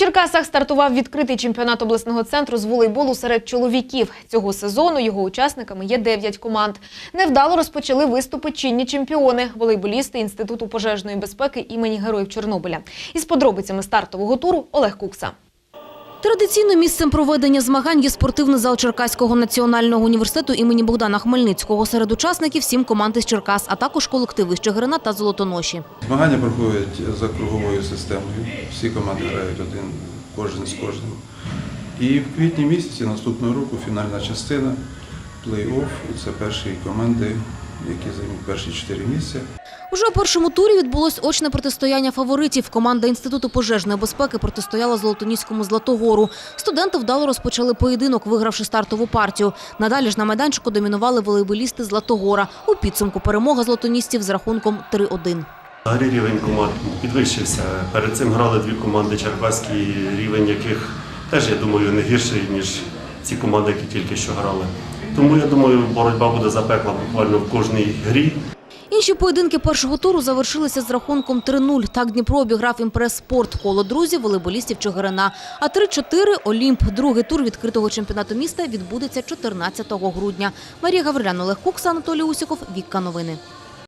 Черкасах стартував відкритий чемпіонат обласного центру з волейболу серед чоловіків. Цього сезону його учасниками є 9 команд. Невдало розпочали виступи чинні чемпіони – волейболісти Інституту пожежної безпеки імені Героїв Чорнобиля. Із подробицями стартового туру Олег Кукса. Традиційно місцем проведення змагань є спортивний зал Черкаського національного університету імені Богдана Хмельницького. Серед учасників сім команд із Черкас, а також колективи з Чигирина та Золотоноші. Змагання проходять за круговою системою. Всі команди грають один кожен з кожним. І в квітні місяці наступного року фінальна частина плей-офф. Це перші команди, які займуть перші чотири місця. Уже у першому турі відбулось очне протистояння фаворитів. Команда Інституту пожежної безпеки протистояла Золотоніському Златогору. Студенти вдало розпочали поєдинок, вигравши стартову партію. Надалі ж на майданчику домінували волейболісти Златогора. У підсумку перемога золотоністів з рахунком 3-1. Взагалі рівень команд підвищився. Перед цим грали дві команди черкаські, рівень яких теж, я думаю, не гірший, ніж ці команди, які тільки що грали. Тому я думаю, боротьба буде запекла буквально в кожній грі. Інші поєдинки першого туру завершилися з рахунком 3-0. Так Дніпро обіграв імпрес-спорт коло друзів волейболістів Чигирина. А 3-4 – Олімп. Другий тур відкритого чемпіонату міста відбудеться 14 грудня. Марія Гаврилян, Олег Кукса, Анатолій Усіков. Вікка новини.